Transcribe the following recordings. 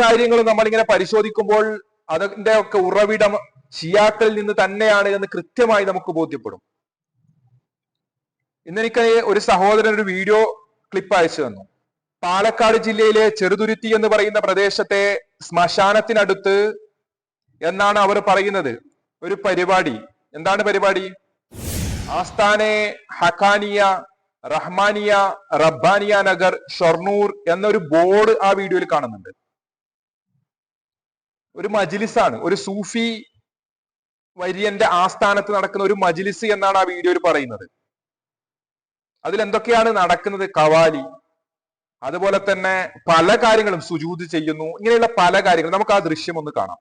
കാര്യങ്ങളും നമ്മളിങ്ങനെ പരിശോധിക്കുമ്പോൾ അതിന്റെ ഒക്കെ ഉറവിടം ഷിയാക്കളിൽ നിന്ന് തന്നെയാണ് എന്ന് കൃത്യമായി നമുക്ക് ബോധ്യപ്പെടും. ഇന്നെനിക്ക് ഒരു സഹോദരൻ ഒരു വീഡിയോ ക്ലിപ്പ് അയച്ചു തന്നു. പാലക്കാട് ജില്ലയിലെ ചെറുതുരുത്തി എന്ന് പറയുന്ന പ്രദേശത്തെ ശ്മശാനത്തിനടുത്ത് എന്നാണ് അവർ പറയുന്നത്. ഒരു പരിപാടി. എന്താണ് പരിപാടി? ആസ്ഥാനെ ഹക്കാനിയ റഹ്മാനിയ റബ്ബാനിയ നഗർ ഷൊർണൂർ എന്നൊരു ബോർഡ് ആ വീഡിയോയിൽ കാണുന്നുണ്ട്. ഒരു മജിലിസാണ്. ഒരു സൂഫി വര്യന്റെ ആസ്ഥാനത്ത് നടക്കുന്ന ഒരു മജിലിസ് എന്നാണ് ആ വീഡിയോയിൽ പറയുന്നത്. അതിൽ എന്തൊക്കെയാണ് നടക്കുന്നത്? കവാലി. അതുപോലെ തന്നെ പല കാര്യങ്ങളും സുജൂത് ചെയ്യുന്നു. ഇങ്ങനെയുള്ള പല കാര്യങ്ങളും. നമുക്ക് ആ ദൃശ്യം ഒന്ന് കാണാം.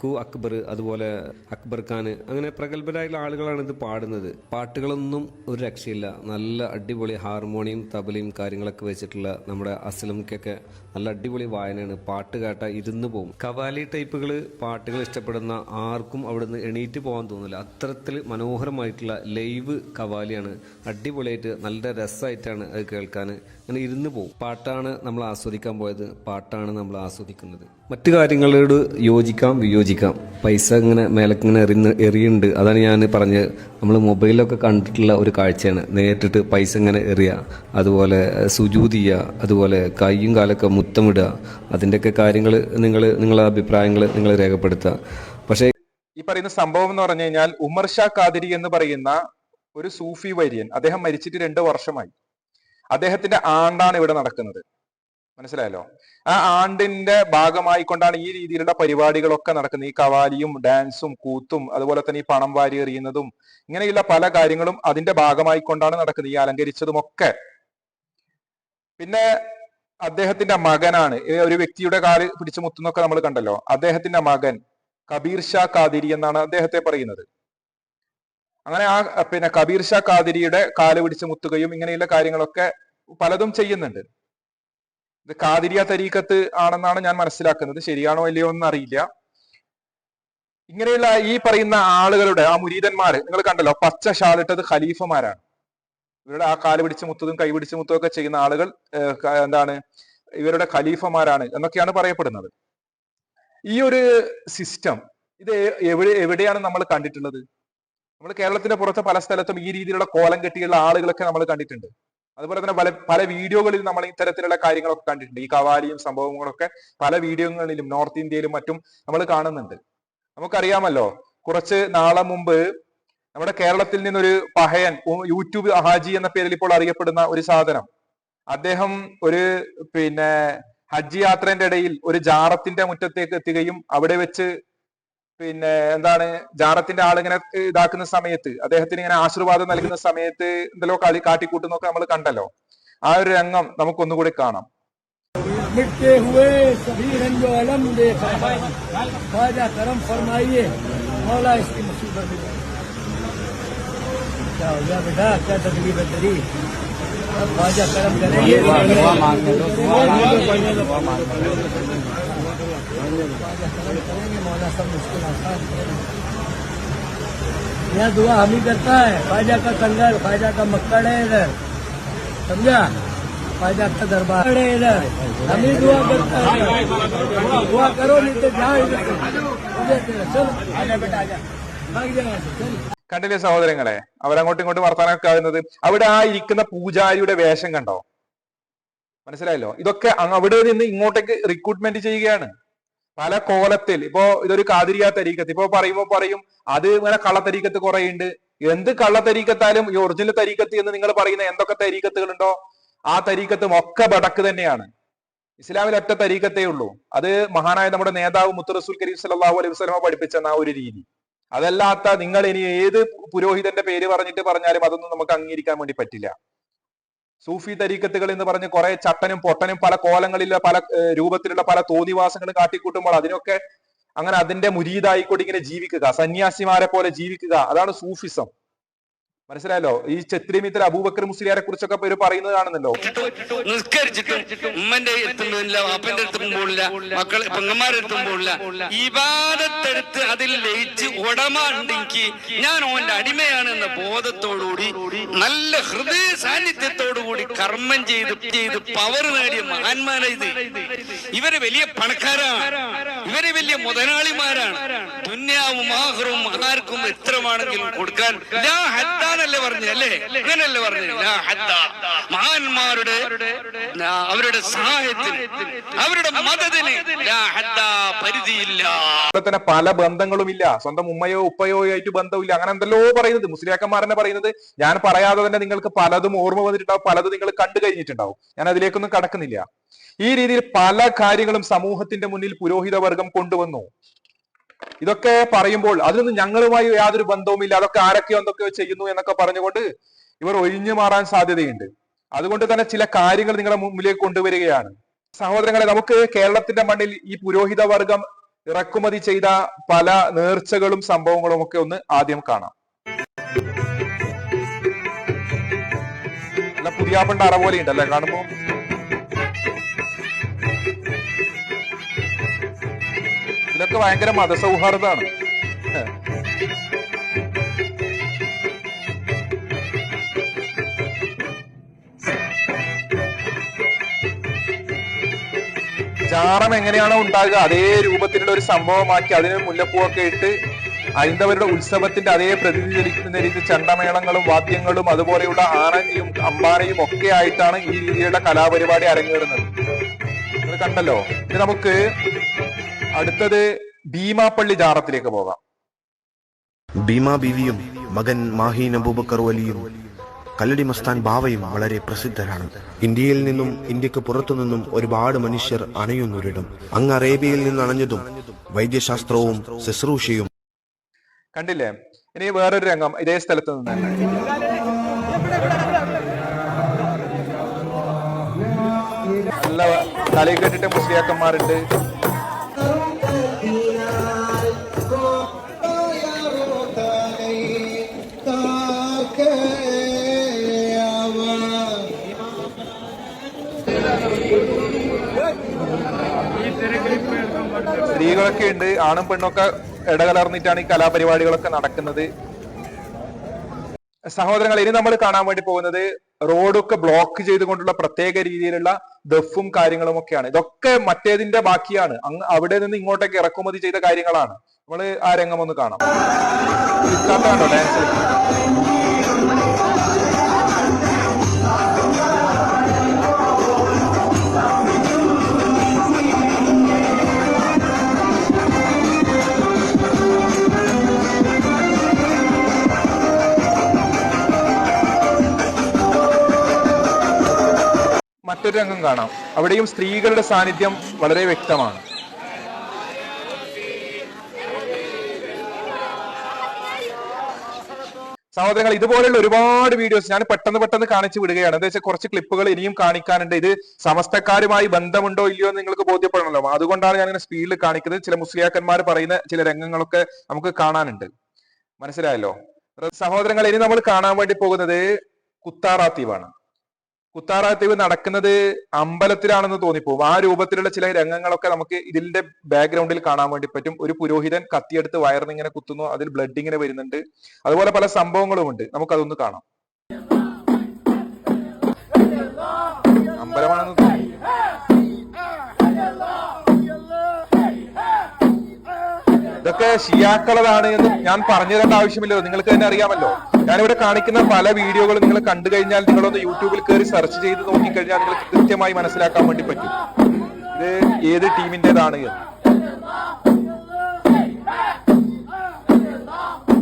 അക്കു അക്ബർ അതുപോലെ അക്ബർ ഖാൻ അങ്ങനെ പ്രഗത്ഭരായുള്ള ആളുകളാണ് ഇത് പാടുന്നത്. പാട്ടുകളൊന്നും ഒരു രക്ഷയില്ല. നല്ല അടിപൊളി ഹാർമോണിയം തബലയും കാര്യങ്ങളൊക്കെ വെച്ചിട്ടുള്ള നമ്മുടെ അസ്ലംക്കൊക്കെ നല്ല അടിപൊളി വായനയാണ്. പാട്ട് കേട്ട ഇരുന്ന് പോകും കവാലി ടൈപ്പുകൾ പാട്ടുകൾ ഇഷ്ടപ്പെടുന്ന ആർക്കും അവിടുന്ന് എണീറ്റ് പോകാൻ തോന്നില്ല. അത്തരത്തിൽ മനോഹരമായിട്ടുള്ള ലൈവ് കവാലിയാണ്. അടിപൊളിയായിട്ട് നല്ല രസമായിട്ടാണ് അത് കേൾക്കാൻ അങ്ങനെ ഇരുന്ന് പോകും. പാട്ടാണ് നമ്മൾ ആസ്വദിക്കാൻ പോയത്. പാട്ടാണ് നമ്മൾ ആസ്വദിക്കുന്നത്. മറ്റു കാര്യങ്ങളോട് യോജിക്കാം വിയോജിക്കാം. പൈസ ഇങ്ങനെ മേലക്ക് ഇങ്ങനെ എറിയുന്ന എറിയുന്നുണ്ട്. അതാണ് ഞാൻ പറഞ്ഞ് നമ്മൾ മൊബൈലിലൊക്കെ കണ്ടിട്ടുള്ള ഒരു കാഴ്ചയാണ്. നേരിട്ടിട്ട് പൈസ ഇങ്ങനെ എറിയുക അതുപോലെ സുജൂതിയ അതുപോലെ കൈയും കാലൊക്കെ മുത്തമിടുക അതിന്റെയൊക്കെ കാര്യങ്ങൾ നിങ്ങൾ നിങ്ങളുടെ അഭിപ്രായങ്ങൾ നിങ്ങൾ രേഖപ്പെടുത്തുക. പക്ഷേ ഈ പറയുന്ന സംഭവം എന്ന് പറഞ്ഞു കഴിഞ്ഞാൽ ഉമർ ഷാ ഖാദിരി എന്ന് പറയുന്ന ഒരു സൂഫി വര്യൻ അദ്ദേഹം മരിച്ചിട്ട് രണ്ട് വർഷമായി. അദ്ദേഹത്തിന്റെ ആണ്ടാണ് ഇവിടെ നടക്കുന്നത്. മനസ്സിലായല്ലോ? ആ ആണ്ടിന്റെ ഭാഗമായിക്കൊണ്ടാണ് ഈ രീതിയിലുള്ള പരിപാടികളൊക്കെ നടക്കുന്നത്. ഈ കവാലിയും ഡാൻസും കൂത്തും അതുപോലെ തന്നെ ഈ പണം വാരി എറിയുന്നതും ഇങ്ങനെയുള്ള പല കാര്യങ്ങളും അതിന്റെ ഭാഗമായിക്കൊണ്ടാണ് നടക്കുന്നത്. ഈ അലങ്കരിച്ചതും ഒക്കെ പിന്നെ അദ്ദേഹത്തിന്റെ മകനാണ്. ഒരു വ്യക്തിയുടെ കാൽ പിടിച്ചു മുത്തുന്നൊക്കെ നമ്മൾ കണ്ടല്ലോ. അദ്ദേഹത്തിന്റെ മകൻ കബീർ ഷാ കാതിരി എന്നാണ് അദ്ദേഹത്തെ പറയുന്നത്. അങ്ങനെ ആ പിന്നെ കബീർ ഷാ കാതിരിയുടെ കാൽ പിടിച്ച് മുത്തുകയും ഇങ്ങനെയുള്ള കാര്യങ്ങളൊക്കെ പലതും ചെയ്യുന്നുണ്ട്. ഇത് കാതിരിയ തരീക്കത്ത് ആണെന്നാണ് ഞാൻ മനസ്സിലാക്കുന്നത്. ശരിയാണോ ഇല്ലയോ എന്ന് അറിയില്ല. ഇങ്ങനെയുള്ള ഈ പറയുന്ന ആളുകളുടെ ആ മുരീതന്മാര് നിങ്ങൾ കണ്ടല്ലോ പച്ച ഷാളിട്ടത് ഖലീഫമാരാണ്. ഇവരുടെ ആ കാൽ പിടിച്ച് മുത്തതും കൈ പിടിച്ച് മുത്തതും ഒക്കെ ചെയ്യുന്ന ആളുകൾ എന്താണ് ഇവരുടെ ഖലീഫമാരാണ് എന്നൊക്കെയാണ് പറയപ്പെടുന്നത്. ഈ ഒരു സിസ്റ്റം ഇത് എവിടെ എവിടെയാണ് നമ്മൾ കണ്ടിട്ടുള്ളത്? നമ്മൾ കേരളത്തിന്റെ പുറത്ത് പല സ്ഥലത്തും ഈ രീതിയിലുള്ള കോലം കെട്ടിയുള്ള ആളുകളൊക്കെ നമ്മൾ കണ്ടിട്ടുണ്ട്. അതുപോലെ തന്നെ പല പല വീഡിയോകളിൽ നമ്മൾ ഇത്തരത്തിലുള്ള കാര്യങ്ങളൊക്കെ കണ്ടിട്ടുണ്ട്. ഈ കവാലിയും സംഭവങ്ങളൊക്കെ പല വീഡിയോകളിലും നോർത്ത് ഇന്ത്യയിലും മറ്റും നമ്മൾ കാണുന്നുണ്ട്. നമുക്കറിയാമല്ലോ കുറച്ച് നാളെ മുമ്പ് നമ്മുടെ കേരളത്തിൽ നിന്നൊരു പഹയൻ യൂട്യൂബ് ഹാജി എന്ന പേരിൽ ഇപ്പോൾ അറിയപ്പെടുന്ന ഒരു സാധനം. അദ്ദേഹം ഒരു പിന്നെ ഹജ്ജ് യാത്രന്റെ ഇടയിൽ ഒരു ജാറത്തിന്റെ മുറ്റത്തേക്ക് എത്തുകയും അവിടെ വെച്ച് പിന്നെ എന്താണ് ജാറത്തിന്റെ ആളിങ്ങനെ ഇതാക്കുന്ന സമയത്ത് അദ്ദേഹത്തിന് ഇങ്ങനെ ആശീർവാദം നൽകുന്ന സമയത്ത് എന്തെല്ലോ കളി കാട്ടിക്കൂട്ടുന്നൊക്കെ നമ്മൾ കണ്ടല്ലോ ആ ഒരു രംഗം നമുക്കൊന്നുകൂടി കാണാം मिटते हुए सभी रंजो अलम देखा ख्वाजा करम फरमाइए मौला इसकी मुसीबत में क्या हो गया बेटा क्या तकलीफ है तेरी अब ख्वाजा करम करेंगे यहाँ दुआ हम ही करता है ख्वाजा का कंगल ख्वाजा का मक्कड़ है इधर समझा ख्वाजा का दरबार है इधर हम ही दुआ करता है दुआ करो नहीं तो जाओ इधर से इधर से चल आजा बेटा आजा भाग जा यहाँ से चल കണ്ടില്ലേ സഹോദരങ്ങളെ അവരങ്ങോട്ടും ഇങ്ങോട്ടും വർത്താനൊക്കെ ആവുന്നത് അവിടെ ആ ഇരിക്കുന്ന പൂജാരിയുടെ വേഷം കണ്ടോ മനസ്സിലായല്ലോ ഇതൊക്കെ അങ്ങ് അവിടെ നിന്ന് ഇങ്ങോട്ടേക്ക് റിക്രൂട്ട്മെന്റ് ചെയ്യുകയാണ് പല കോലത്തിൽ. ഇപ്പോ ഇതൊരു കാതിരിയ തരീക്കത്ത് ഇപ്പോ പറയുമ്പോ പറയും അത് ഇങ്ങനെ കള്ളത്തരീക്കത്ത് കുറെ ഉണ്ട് എന്ത് കള്ളത്തരീക്കത്താലും ഈ ഒറിജിനൽ തരീക്കത്ത് എന്ന് നിങ്ങൾ പറയുന്ന എന്തൊക്കെ തരീക്കത്തുകളുണ്ടോ ആ തരീക്കത്തും ഒക്കെ ബടക്ക് തന്നെയാണ്. ഇസ്ലാമിൽ ഒറ്റ തരീക്കത്തേ ഉള്ളൂ. അത് മഹാനായ നമ്മുടെ നേതാവ് മുത്തറസുൽ കരീം സലാഹു അലൈഹി വസ്ലമ പഠിപ്പിച്ചെന്ന ആ ഒരു രീതി. അതല്ലാത്ത നിങ്ങൾ ഇനി ഏത് പുരോഹിതന്റെ പേര് പറഞ്ഞിട്ട് പറഞ്ഞാലും അതൊന്നും നമുക്ക് അംഗീകരിക്കാൻ വേണ്ടി പറ്റില്ല. സൂഫി തരീക്കത്തുകൾ എന്ന് പറഞ്ഞ് കുറെ ചട്ടനും പൊട്ടനും പല കോലങ്ങളിലെ പല രൂപത്തിലുള്ള പല തോന്നിവാസങ്ങളും കാട്ടിക്കൂട്ടുമ്പോൾ അതിനൊക്കെ അങ്ങനെ അതിന്റെ മുരീതായിക്കൊണ്ട് ഇങ്ങനെ ജീവിക്കുക. സന്യാസിമാരെ പോലെ ജീവിക്കുക. അതാണ് സൂഫിസം. മനസ്സിലായല്ലോ? ഈ ചെത്രിമിത്തൽ അബൂബക്കർ മുസ്ലിയാരെ കുറിച്ചൊക്കെ പേര് പറയുന്നത് കാണുന്നല്ലോ നിസ്കരിച്ചിട്ടും ഉമ്മന്റെ അടുത്തും അപ്പന്റെ അടുത്തും പോലില്ല മക്കൾ പെങ്ങന്മാരുടെ അടുത്തും പോലില്ല ഇബാദത്തെടുത്ത് അതിൽ ലയിച്ച് ഉടമ ഉണ്ടെങ്കിൽ ഞാൻ ഓന്റെ അടിമയാണ് എന്ന ബോധത്തോടുകൂടി നല്ല ഹൃദയ സാന്നിധ്യത്തോടുകൂടി കർമ്മം ചെയ്ത് ചെയ്ത് പവർ നേടിയ മഹാന്മാരാ ഇത്. ഇവർ വലിയ പണക്കാരാണ് ഇവർ വലിയ മുതലാളിമാരാണ്. ദുന്യാവും ആഹ്റും ആർക്കും എത്രമാണെങ്കിലും കൊടുക്കാൻ ലാ ഹദ്ദാന്നല്ലേ പറഞ്ഞു അല്ലേ? അങ്ങനല്ലേ പറഞ്ഞു ലാ മഹാന്മാരുടെ അവരുടെ സഹായത്തിന് അവരുടെ മതത്തിന് ലാ പരിധിയില്ല. തന്നെ പല ബന്ധങ്ങളും ഇല്ല സ്വന്തം ഉമ്മയോ ഉപ്പയോ ആയിട്ട് ബന്ധമില്ല. അങ്ങനെ എന്തല്ലോ പറയുന്നത്. മുസ്ലിയാക്കന്മാരനെ പറയുന്നത് ഞാൻ പറയാതെ തന്നെ നിങ്ങൾക്ക് പലതും ഓർമ്മ വന്നിട്ടുണ്ടാവും. പലതും നിങ്ങൾ കണ്ടു കഴിഞ്ഞിട്ടുണ്ടാവും. ഞാൻ അതിലേക്കൊന്നും കടക്കുന്നില്ല. ഈ രീതിയിൽ പല കാര്യങ്ങളും സമൂഹത്തിന്റെ മുന്നിൽ പുരോഹിത വർഗം കൊണ്ടുവന്നു. ഇതൊക്കെ പറയുമ്പോൾ അതിനൊന്നും ഞങ്ങളുമായി യാതൊരു ബന്ധവുമില്ല. അതൊക്കെ ആരൊക്കെയോ എന്തൊക്കെയോ ചെയ്യുന്നു എന്നൊക്കെ പറഞ്ഞുകൊണ്ട് ഇവർ ഒഴിഞ്ഞു മാറാൻ സാധ്യതയുണ്ട്. അതുകൊണ്ട് തന്നെ ചില കാര്യങ്ങൾ നിങ്ങളുടെ മുമ്പിലേക്ക് കൊണ്ടുവരികയാണ്. സഹോദരങ്ങളെ നമുക്ക് കേരളത്തിന്റെ മണ്ണിൽ ഈ പുരോഹിത വർഗം ഇറക്കുമതി ചെയ്ത പല നേർച്ചകളും സംഭവങ്ങളും ഒക്കെ ഒന്ന് ആദ്യം കാണാം. അല്ല പുതിയാപ്പണ്ട അറ പോലെ ഉണ്ടല്ലേ കാണുമ്പോ? ഇതിലൊക്കെ ഭയങ്കര മതസൗഹാർദ്ദമാണ്. ചാണം എങ്ങനെയാണോ ഉണ്ടാകുക അതേ രൂപത്തിലുള്ള ഒരു സംഭവമാക്കി അതിന് മുല്ലപ്പൂവൊക്കെ ഇട്ട് ഹൈന്ദവരുടെ ഉത്സവത്തിന്റെ അതേ പ്രതിനിധീകരിക്കുന്ന രീതി ചണ്ടമേളങ്ങളും വാദ്യങ്ങളും അതുപോലെയുള്ള ആനയും അമ്പാനയും ഒക്കെ ആയിട്ടാണ് ഈ രീതിയിലുള്ള കലാപരിപാടി അരങ്ങേറുന്നത്. കണ്ടല്ലോ? ഇത് നമുക്ക് അടുത്തത് ഭീമാപ്പള്ളി ജാറത്തിലേക്ക് പോകാം. ഭീമ ബീവിയും മകൻ മാഹീൻ അബൂബക്കർ വലിയും കല്ലടി മസ്താൻ ബാവയും വളരെ പ്രസിദ്ധരാണ്. ഇന്ത്യയിൽ നിന്നും ഇന്ത്യയ്ക്ക് പുറത്തു നിന്നും ഒരുപാട് മനുഷ്യർ അണയുന്നൊരിടം. അങ്ങ് അറേബ്യയിൽ നിന്ന് അണഞ്ഞതും വൈദ്യശാസ്ത്രവും ശുശ്രൂഷയും. കണ്ടില്ലേ? ഇനി വേറൊരു രംഗം. ഇതേ സ്ഥലത്ത് നിന്ന് നല്ല തലയിൽ കെട്ടിട്ട് മുസ്ലിയാക്കന്മാരുണ്ട്. സ്ത്രീകളൊക്കെ ഉണ്ട് ആണും പെണ്ണൊക്കെ ഇടകലർന്നിട്ടാണ് ഈ കലാപരിപാടികളൊക്കെ നടക്കുന്നത്. സഹോദരങ്ങൾ ഇനി നമ്മൾ കാണാൻ വേണ്ടി പോകുന്നത് റോഡൊക്കെ ബ്ലോക്ക് ചെയ്തുകൊണ്ടുള്ള പ്രത്യേക രീതിയിലുള്ള ദഫും കാര്യങ്ങളും ഒക്കെയാണ്. ഇതൊക്കെ മറ്റേതിന്റെ ബാക്കിയാണ്. അവിടെ നിന്ന് ഇങ്ങോട്ടേക്ക് ഇറക്കുമതി ചെയ്ത കാര്യങ്ങളാണ്. നമ്മൾ ആ രംഗം ഒന്ന് കാണാം. ഡാൻസ് മറ്റൊരു രംഗം കാണാം. അവിടെയും സ്ത്രീകളുടെ സാന്നിധ്യം വളരെ വ്യക്തമാണ്. സഹോദരങ്ങൾ ഇതുപോലെയുള്ള ഒരുപാട് വീഡിയോസ് ഞാൻ പെട്ടെന്ന് പെട്ടെന്ന് കാണിച്ചു വിടുകയാണ്. എന്താ വെച്ചാൽ കുറച്ച് ക്ലിപ്പുകൾ ഇനിയും കാണിക്കാനുണ്ട്. ഇത് സമസ്തക്കാരുമായി ബന്ധമുണ്ടോ ഇല്ലയോ എന്ന് നിങ്ങൾക്ക് ബോധ്യപ്പെടണമല്ലോ. അതുകൊണ്ടാണ് ഞാൻ ഇങ്ങനെ സ്പീഡിൽ കാണിക്കുന്നത്. ചില മുസ്ലിയാക്കന്മാർ പറയുന്ന ചില രംഗങ്ങളൊക്കെ നമുക്ക് കാണാനുണ്ട്. മനസ്സിലായല്ലോ? സഹോദരങ്ങൾ ഇനി നമ്മൾ കാണാൻ വേണ്ടി പോകുന്നത് കുത്താറാത്തീവാണ് കുത്താറാത്തീവ് നടക്കുന്നത് അമ്പലത്തിലാണെന്ന് തോന്നിപ്പോവും ആ രൂപത്തിലുള്ള ചില രംഗങ്ങളൊക്കെ നമുക്ക് ഇതിന്റെ ബാക്ക്ഗ്രൗണ്ടിൽ കാണാൻ വേണ്ടി പറ്റും. ഒരു പുരോഹിതൻ കത്തിയെടുത്ത് വയറിന് ഇങ്ങനെ കുത്തുന്നു. അതിൽ ബ്ലഡ് ഇങ്ങനെ വരുന്നുണ്ട്. അതുപോലെ പല സംഭവങ്ങളും ഉണ്ട് നമുക്ക് അതൊന്ന് കാണാം. ഷിയാക്കളതാണ് എന്ന് ഞാൻ പറഞ്ഞു തരേണ്ട ആവശ്യമില്ലല്ലോ. നിങ്ങൾക്ക് തന്നെ അറിയാമല്ലോ. ഞാനിവിടെ കാണിക്കുന്ന പല വീഡിയോകളും നിങ്ങൾ കണ്ടു കഴിഞ്ഞാൽ നിങ്ങളൊന്ന് യൂട്യൂബിൽ കയറി സെർച്ച് ചെയ്ത് നോക്കിക്കഴിഞ്ഞാൽ നിങ്ങൾക്ക് കൃത്യമായി മനസ്സിലാക്കാൻ വേണ്ടി പറ്റും. ഇത് ഏത് ടീമിന്റേതാണ് എന്ന്.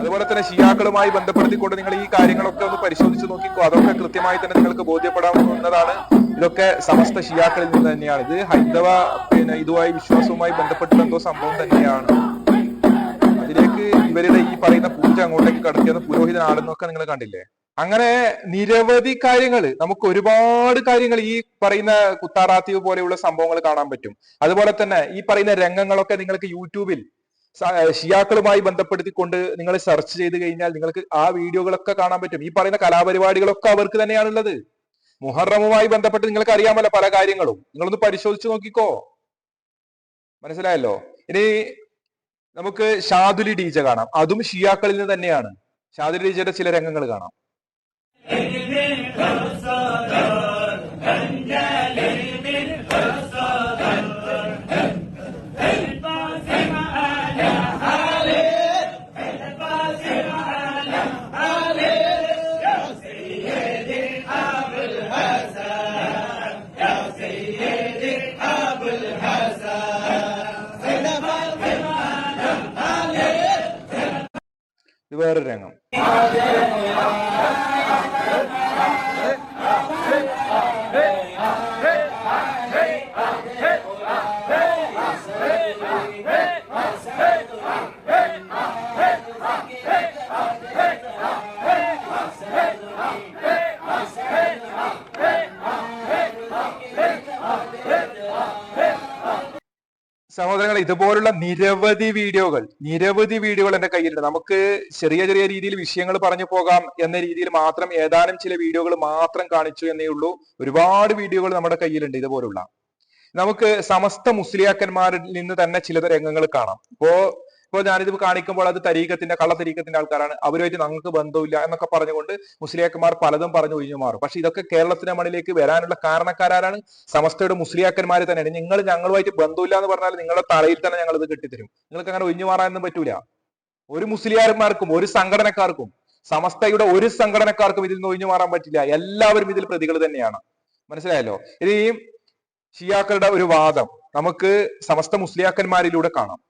അതുപോലെ തന്നെ ഷിയാക്കളുമായി ബന്ധപ്പെടുത്തിക്കൊണ്ട് നിങ്ങൾ ഈ കാര്യങ്ങളൊക്കെ ഒന്ന് പരിശോധിച്ച് നോക്കിക്കോ. അതൊക്കെ കൃത്യമായി തന്നെ നിങ്ങൾക്ക് ബോധ്യപ്പെടാവുന്നതാണ് ഇതൊക്കെ സമസ്ത ഷിയാക്കളിൽ നിന്ന് തന്നെയാണ്. ഇത് ഹൈന്ദവ പിന്നെ ഇതുമായി വിശ്വാസവുമായി ബന്ധപ്പെട്ടുള്ള എന്തോ സംഭവം തന്നെയാണ്. ഇവരുടെ ഈ പറയുന്ന പൂജ അങ്ങോട്ടേക്ക് പുരോഹിതൻ ആടുന്നൊക്കെ നിങ്ങൾ കണ്ടില്ലേ? അങ്ങനെ നിരവധി കാര്യങ്ങൾ നമുക്ക് ഒരുപാട് കാര്യങ്ങൾ ഈ പറയുന്ന കുത്താറാത്തീവ് പോലെയുള്ള സംഭവങ്ങൾ കാണാൻ പറ്റും. അതുപോലെ തന്നെ ഈ പറയുന്ന രംഗങ്ങളൊക്കെ നിങ്ങൾക്ക് യൂട്യൂബിൽ ഷിയാക്കളുമായി ബന്ധപ്പെടുത്തിക്കൊണ്ട് നിങ്ങൾ സെർച്ച് ചെയ്ത് കഴിഞ്ഞാൽ നിങ്ങൾക്ക് ആ വീഡിയോകളൊക്കെ കാണാൻ പറ്റും. ഈ പറയുന്ന കലാപരിപാടികളൊക്കെ അവർക്ക് തന്നെയാണുള്ളത്. മുഹറമുമായി ബന്ധപ്പെട്ട് നിങ്ങൾക്ക് അറിയാമല്ലോ പല കാര്യങ്ങളും. നിങ്ങളൊന്ന് പരിശോധിച്ച് നോക്കിക്കോ. മനസ്സിലായല്ലോ? ഇനി നമുക്ക് ഷാദുലി ഡീജ കാണാം. അതും ഷിയാക്കളിൽ നിന്ന് തന്നെയാണ്. ഷാദുലി ഡീജയുടെ ചില രംഗങ്ങൾ കാണാം. ഇത് സഹോദരങ്ങളെ ഇതുപോലുള്ള നിരവധി വീഡിയോകൾ നിരവധി വീഡിയോകൾ എന്റെ കയ്യിലുണ്ട്. നമുക്ക് ചെറിയ ചെറിയ രീതിയിൽ വിഷയങ്ങൾ പറഞ്ഞു പോകാം എന്ന രീതിയിൽ മാത്രം ഏതാനും ചില വീഡിയോകൾ മാത്രം കാണിച്ചു എന്നേ ഉള്ളൂ. ഒരുപാട് വീഡിയോകൾ നമ്മുടെ കയ്യിലുണ്ട് ഇതുപോലുള്ള. നമുക്ക് സമസ്ത മുസ്ലിയാക്കന്മാരിൽ നിന്ന് തന്നെ ചില രംഗങ്ങൾ കാണാം. ഇപ്പോ ഇപ്പോ ഞാനിത് കാണിക്കുമ്പോൾ അത് തരീക്കത്തിന്റെ കള്ള തരീക്കത്തിന്റെ ആൾക്കാരാണ്. അവരുമായിട്ട് ഞങ്ങൾക്ക് ബന്ധമില്ല എന്നൊക്കെ പറഞ്ഞുകൊണ്ട് മുസ്ലിയാക്കന്മാർ പലതും പറഞ്ഞു ഒഴിഞ്ഞു മാറും. പക്ഷെ ഇതൊക്കെ കേരളത്തിന്റെ മണിലേക്ക് വരാനുള്ള കാരണക്കാരാണ് സമസ്തയുടെ മുസ്ലിയാക്കന്മാർ തന്നെയാണ് നിങ്ങൾ ഞങ്ങളുമായിട്ട് ബന്ധമില്ല എന്ന് പറഞ്ഞാൽ നിങ്ങളുടെ തലയിൽ തന്നെ ഞങ്ങൾ ഇത് കെട്ടിത്തരും. നിങ്ങൾക്ക് അങ്ങനെ ഒഴിഞ്ഞു മാറാനൊന്നും പറ്റൂല. ഒരു മുസ്ലിയാർമാർക്കും ഒരു സംഘടനക്കാർക്കും സമസ്തയുടെ ഒരു സംഘടനക്കാർക്കും ഇതിൽ നിന്ന് ഒഴിഞ്ഞു മാറാൻ പറ്റില്ല. എല്ലാവരും ഇതിൽ പ്രതികൾ തന്നെയാണ്. മനസ്സിലായല്ലോ? ഇത് ഈ ഷിയാക്കളുടെ ഒരു വാദം നമുക്ക് സമസ്ത മുസ്ലിയാക്കന്മാരിലൂടെ കാണാം.